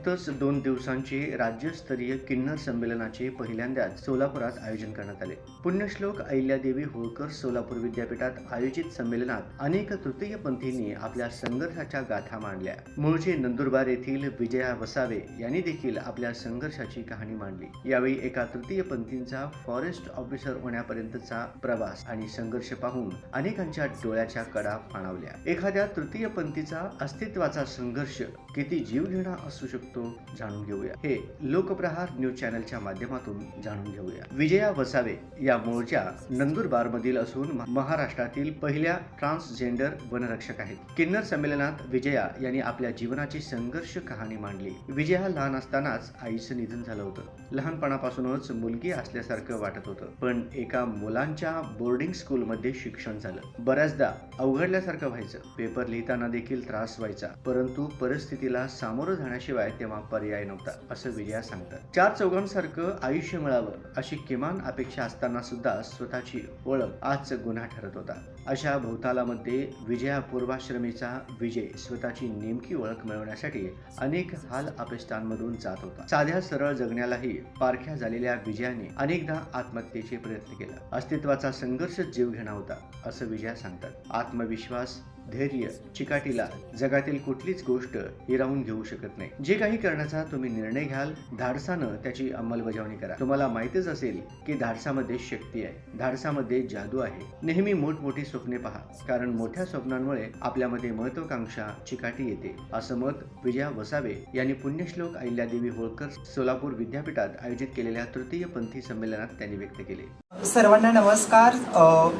नुकतंच दोन दिवसांचे राज्यस्तरीय किन्नर संमेलनाचे पहिल्यांदाच सोलापुरात आयोजन करण्यात आले. पुण्यश्लोक अहिल्यादेवी होळकर सोलापूर विद्यापीठात आयोजित संमेलनात अनेक तृतीयपंथींनी आपल्या संघर्षाच्या गाथा मांडल्या. मूळचे नंदुरबार येथील विजया वसावे यांनी देखील आपल्या संघर्षाची कहाणी मांडली. यावेळी एका तृतीयपंथींचा फॉरेस्ट ऑफिसर होण्यापर्यंतचा प्रवास आणि संघर्ष पाहून अनेकांच्या डोळ्याच्या कडा पाणावल्या एखाद्या तृतीयपंथीचा अस्तित्वाचा संघर्ष किती जीवघेणा असू शकतो? जाणून घेऊया. हे लोकप्रहार न्यूज चॅनलच्या माध्यमातून जाणून घेऊया. विजया वसावे या मूळच्या नंदुरबार मधील असून महाराष्ट्रातील पहिल्या ट्रान्सजेंडर वनरक्षक आहेत. किन्नर संमेलनात विजया यांनी आपल्या जीवनाची संघर्ष कहाणी मांडली. विजया लहान असतानाच आईचं निधन झालं होतं. लहानपणापासूनच मुलगी असल्यासारखं वाटत होतं. पण एका मुलांच्या बोर्डिंग स्कूलमध्ये शिक्षण झालं. बऱ्याचदा अवघडल्यासारखं व्हायचं. पेपर लिहिताना देखील त्रास व्हायचा. परंतु परिस्थितीला सामोरं जाण्याशिवाय तेव्हा पर्याय नव्हता असं विजया सांगतात. चार चौघांसारखं आयुष्य मिळावं अशी किमान अपेक्षा असताना सुद्धा स्वतःची ओळख आज गुन्हा ठरत होता. अशा भोवतालामध्ये विजया पूर्वाश्रमीचा विजय स्वतःची नेमकी ओळख मिळवण्यासाठी अनेक हाल अपेष्टांमधून जात होता. साध्या सरळ जगण्यालाही पारख्या झालेल्या विजयाने अनेकदा आत्महत्येचे प्रयत्न केला. अस्तित्वाचा संघर्ष जीव घेणा होता असं विजया सांगतात. आत्मविश्वास धैर्य चिकाटीला जगातील कुठलीच गोष्ट हिरावून घेऊ शकत नाही. जे काही करण्याचा तुम्ही निर्णय घ्याल धाडसानं त्याची अंमलबजावणी करा. तुम्हाला माहितच असेल की धाडसामध्ये शक्ती आहे. धाडसामध्ये जादू आहे. नेहमी मोठमोठी स्वप्ने पहा. कारण मोठ्या स्वप्नांमुळे आपल्यामध्ये महत्वाकांक्षा चिकाटी येते. असं मत विजया वसावे यांनी पुण्यश्लोक अहिल्यादेवी होळकर सोलापूर विद्यापीठात आयोजित केलेल्या तृतीय पंथी संमेलनात त्यांनी व्यक्त केले. सर्वांना नमस्कार.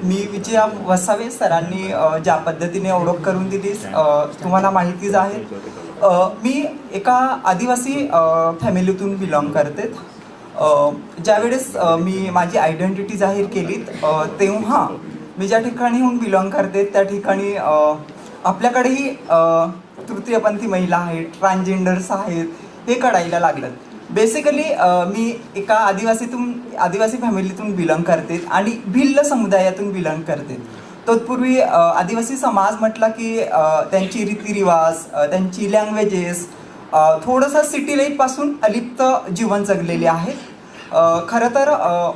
मी विजया वसावे सरांनी ज्या पद्धतीने ओळख करून दिली तुम्हाला माहितीच आहे. मी एका आदिवासी फॅमिलीतून बिलॉंग करते. ज्यावेळेस मी माझी आयडेंटिटी जाहीर केली तेव्हा मी ज्या ठिकाणीहून बिलॉंग करते त्या ठिकाणी आपल्याकडेही तृतीयपंथी महिला आहेत ट्रान्सजेंडर्स आहेत हे कळायला लागलं. बेसिकली मी एका आदिवासीतून आदिवासी फॅमिलीतून बिलॉंग करते आणि भिल्ल समुदायातून बिलॉंग करते. तत्पूर्वी आदिवासी समाज म्हटला की त्यांची रीतिरिवाज त्यांची लँग्वेजेस थोडंसं सिटी लाईफपासून अलिप्त जीवन जगलेले आहे. खरं तर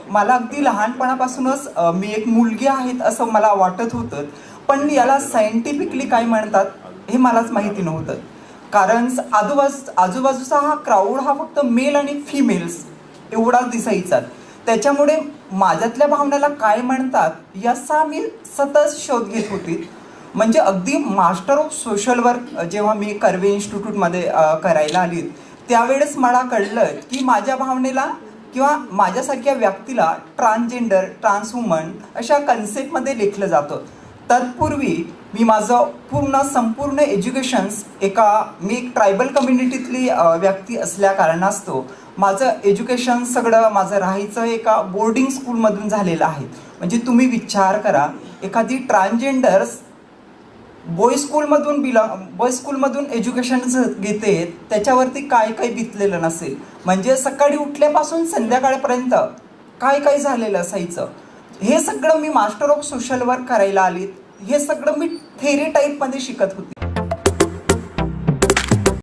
मला अगदी लहानपणापासूनच मी एक मुलगी आहेत असं मला वाटत होतं पण याला सायंटिफिकली काय म्हणतात हे मलाच माहिती नव्हतं. कारण आजूबाज आजूबाजूचा हा क्राऊड हा फक्त मेल आणि फिमेल्स एवढाच दिसायचा. त्याच्यामुळे माझ्यातल्या भावनेला काय म्हणतात याचा मी सतत शोध घेत होती. म्हणजे अगदी मास्टर ऑफ सोशल वर्क जेव्हा मी कर्वे इन्स्टिट्यूटमध्ये करायला आली त्यावेळेस मला कळलं की माझ्या भावनेला किंवा माझ्यासारख्या व्यक्तीला ट्रान्सजेंडर ट्रान्सवुमन अशा कन्सेप्टमध्ये लेखलं जातं. तत्पूर्वी मी माझं पूर्ण संपूर्ण एज्युकेशन्स एका मी एक ट्रायबल कम्युनिटीतली व्यक्ती असल्या कारणास्तव माझं एज्युकेशन सगळं माझं राहायचं एका बोर्डिंग स्कूलमधून झालेलं आहे. म्हणजे तुम्ही विचार करा एखादी ट्रान्सजेंडर्स बॉय स्कूलमधून बिलॉंग बॉय स्कूलमधून एज्युकेशन घेते त्याच्यावरती काय काय बितलेलं नसेल. म्हणजे सकाळी उठल्यापासून संध्याकाळपर्यंत काय काय झालेलं असायचं? हे सगळं मी मास्टर ऑफ सोशल वर्क करायला आली हे सगळं मी थेरी टाईपमध्ये शिकत होती.